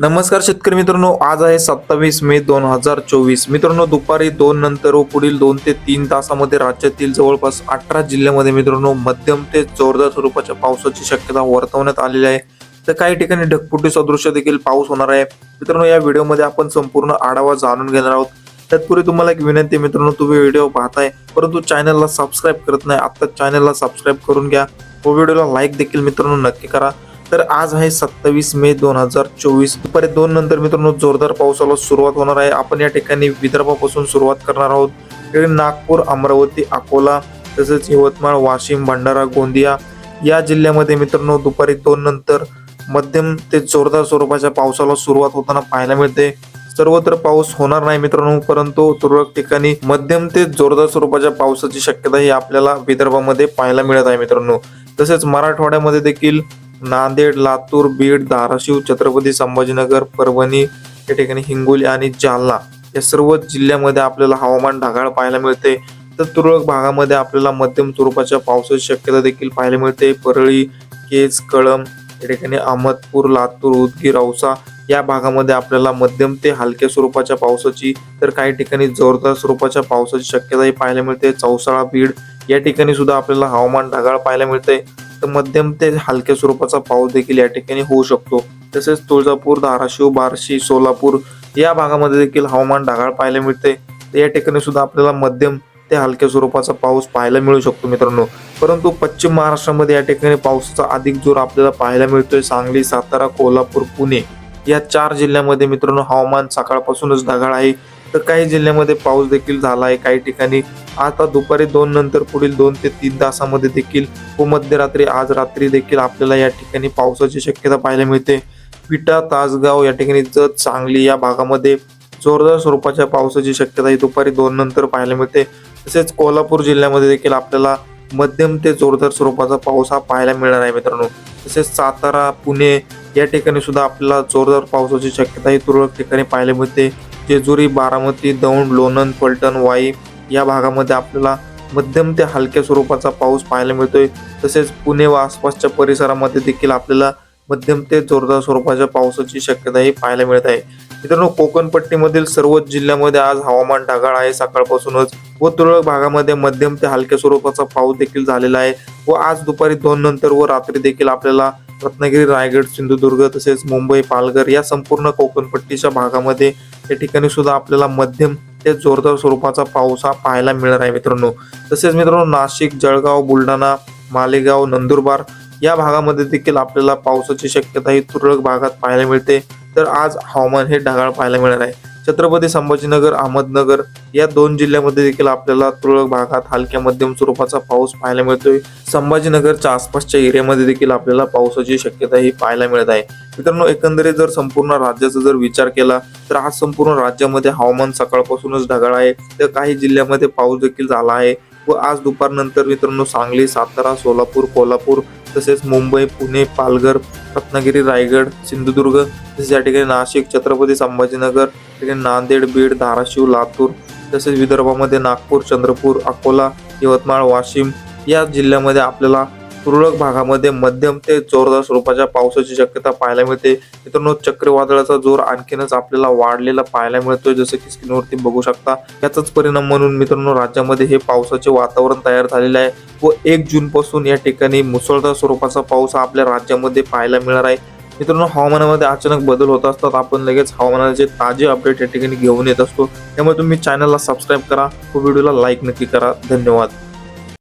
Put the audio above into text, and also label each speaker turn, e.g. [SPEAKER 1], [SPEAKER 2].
[SPEAKER 1] नमस्कार शेतकरी मित्रांनो आज आहे सत्तावीस मे दोन हजार चोवीस. मित्रांनो दुपारी दोन नंतर व पुढील दोन ते तीन तासामध्ये राज्यातील जवळपास अठरा जिल्ह्यामध्ये मित्रांनो मध्यम ते जोरदार स्वरूपाच्या पावसाची शक्यता वर्तवण्यात आलेली आहे. तर काही ठिकाणी ढगफुटी सदृश्य देखील पाऊस होणार आहे. मित्रांनो या व्हिडिओमध्ये आपण संपूर्ण आढावा जाणून घेणार आहोत. तत्पूर्वी तुम्हाला एक विनंती आहे मित्रांनो तुम्ही व्हिडिओ पाहताय परंतु चॅनलला सबस्क्राईब करत नाही आत्ता चॅनलला सबस्क्राईब करून घ्या. व व्हिडिओला लाईक देखील मित्रांनो नक्की करा. तर आज आहे सत्तावीस मे दोन हजार चोवीस. दुपारी दोन नंतर मित्रांनो जोरदार पावसाला सुरुवात होणार आहे. आपण या ठिकाणी विदर्भापासून सुरुवात करणार आहोत. नागपूर अमरावती अकोला तसेच यवतमाळ वाशिम भंडारा गोंदिया या जिल्ह्यामध्ये मित्रांनो दुपारी दोन नंतर मध्यम ते जोरदार स्वरूपाच्या पावसाला सुरुवात होताना पाहायला मिळते. सर्वत्र पाऊस होणार नाही मित्रांनो परंतु तुरळक ठिकाणी मध्यम ते जोरदार स्वरूपाच्या पावसाची शक्यता ही आपल्याला विदर्भामध्ये पाहायला मिळत आहे मित्रांनो. तसेच मराठवाड्यामध्ये देखील नांदेड लातूर बीड धाराशिव छत्रपती संभाजीनगर परभणी या ठिकाणी हिंगोली आणि जालना या सर्व जिल्ह्यामध्ये आपल्याला हवामान ढगाळ पाहायला मिळते. तर तुरळक भागामध्ये आपल्याला मध्यम स्वरूपाच्या पावसाची शक्यता देखील पाहायला मिळते. परळी केज कळम या ठिकाणी अहमदपूर लातूर उदगीर औसा या भागामध्ये आपल्याला मध्यम ते हलक्या स्वरूपाच्या पावसाची तर काही ठिकाणी जोरदार स्वरूपाच्या पावसाची शक्यताही पाहायला मिळते. चौसाळा बीड या ठिकाणी सुद्धा आपल्याला हवामान ढगाळ पाहायला मिळते. तर मध्यम ते हलक्या स्वरूपाचा पाऊस देखील या ठिकाणी होऊ शकतो. तसेच तुळजापूर धाराशिव बार्शी सोलापूर या भागामध्ये देखील हवामान ढगाळ पाहायला मिळते. या ठिकाणी सुद्धा आपल्याला मध्यम ते हलक्या स्वरूपाचा पाऊस पाहायला मिळू शकतो मित्रांनो. परंतु पश्चिम महाराष्ट्रामध्ये या ठिकाणी पावसाचा अधिक जोर आपल्याला पाहायला मिळतोय. सांगली सातारा कोल्हापूर पुणे या चार जिल्ह्यामध्ये मित्रांनो हवामान सकाळपासूनच ढगाळ आहे. तर काही जिल्ह्यामध्ये पाऊस देखील झाला आहे काही ठिकाणी आता दुपारी दोन नंतर पुढील दोन ते तीन तासामध्ये देखील व मध्यरात्री आज रात्री देखील आपल्याला या ठिकाणी पावसाची शक्यता पाहायला मिळते. विटा तासगाव या ठिकाणी जत सांगली या भागामध्ये जोरदार स्वरूपाच्या पावसाची शक्यता ही दुपारी दोन नंतर पाहायला मिळते. तसेच कोल्हापूर जिल्ह्यामध्ये देखील आपल्याला मध्यम ते जोरदार स्वरूपाचा पाऊस हा पाहायला मिळणार आहे मित्रांनो. तसेच सातारा पुणे या ठिकाणी सुद्धा आपल्याला जोरदार पावसाची शक्यता ही तुरळक ठिकाणी पाहायला मिळते. जेजुरी बारामती दौंड लोणंद फलटण वाई या भागामध्ये आपल्याला मध्यम ते हलक्या स्वरूपाचा पाऊस पाहायला मिळतोय. तसेच पुणे व आसपासच्या परिसरामध्ये देखील आपल्याला मध्यम ते जोरदार स्वरूपाच्या पावसाची शक्यताही पाहायला मिळत आहे. मित्रांनो कोकणपट्टीमधील सर्वच जिल्ह्यामध्ये आज हवामान ढगाळ आहे. सकाळपासूनच व तुरळक भागामध्ये मध्यम ते हलक्या स्वरूपाचा पाऊस देखील झालेला आहे व आज दुपारी दोन नंतर व रात्री देखील आपल्याला रत्नागिरी रायगड सिंधुदुर्ग तसेच मुंबई पालघर या संपूर्ण कोकणपट्टीच्या भागामध्ये या ठिकाणी सुद्धा आपल्याला मध्यम ते जोरदार स्वरूपाचा पाऊस हा पाहायला मिळणार आहे मित्रांनो. तसेच मित्रांनो नाशिक जळगाव बुलढाणा मालेगाव नंदुरबार या भागामध्ये देखील आपल्याला पावसाची शक्यता ही तुरळक भागात पाहायला मिळते. तर आज हवामान हे ढगाळ पाहायला मिळणार आहे. छत्रपती संभाजीनगर अहमदनगर या दोन जिल्ह्यामध्ये देखील आपल्याला तुरळक भागात हलक्या मध्यम स्वरूपाचा पाऊस पाहायला मिळतोय. संभाजीनगरच्या आसपासच्या एरियामध्ये देखील आपल्याला पावसाची शक्यता ही पाहायला मिळत आहे. मित्रांनो एकंदरीत जर संपूर्ण राज्याचा जर विचार केला तर आज संपूर्ण राज्यामध्ये हवामान सकाळपासूनच ढगाळ आहे. तर काही जिल्ह्यामध्ये पाऊस देखील झाला आहे. व आज दुपारनंतर मित्रांनो सांगली सातारा सोलापूर कोल्हापूर तसेच मुंबई पुणे पालघर रत्नागिरी रायगड सिंधुदुर्ग तसेच या ठिकाणी नाशिक छत्रपती संभाजीनगर ठिकाणी नांदेड बीड धाराशिव लातूर तसेच विदर्भामध्ये नागपूर चंद्रपूर अकोला यवतमाळ वाशिम या जिल्ह्यामध्ये आपल्याला तुरळक भागामध्ये मध्यम ते जोरदार स्वरूपाच्या पावसाची शक्यता पाहायला मिळते. मित्रांनो चक्रीवादळाचा जोर आणखीनच आपल्याला वाढलेला पाहायला मिळतोय जसं की स्क्रीनवरती बघू शकता. याचाच परिणाम म्हणून मित्रांनो राज्यामध्ये हे पावसाचे वातावरण तयार झालेले आहे व एक जून पासून या ठिकाणी मुसळधार स्वरूपाचा पाऊस आपल्या राज्यामध्ये पाहायला मिळणार आहे. मित्रांनो हवामानामध्ये अचानक बदल होत असतात. आपण लगेच हवामानाचे ताजे अपडेट या ठिकाणी घेऊन येत असतो. त्यामुळे तुम्ही चॅनलला सबस्क्राईब करा व व्हिडिओला लाईक नक्की करा. धन्यवाद.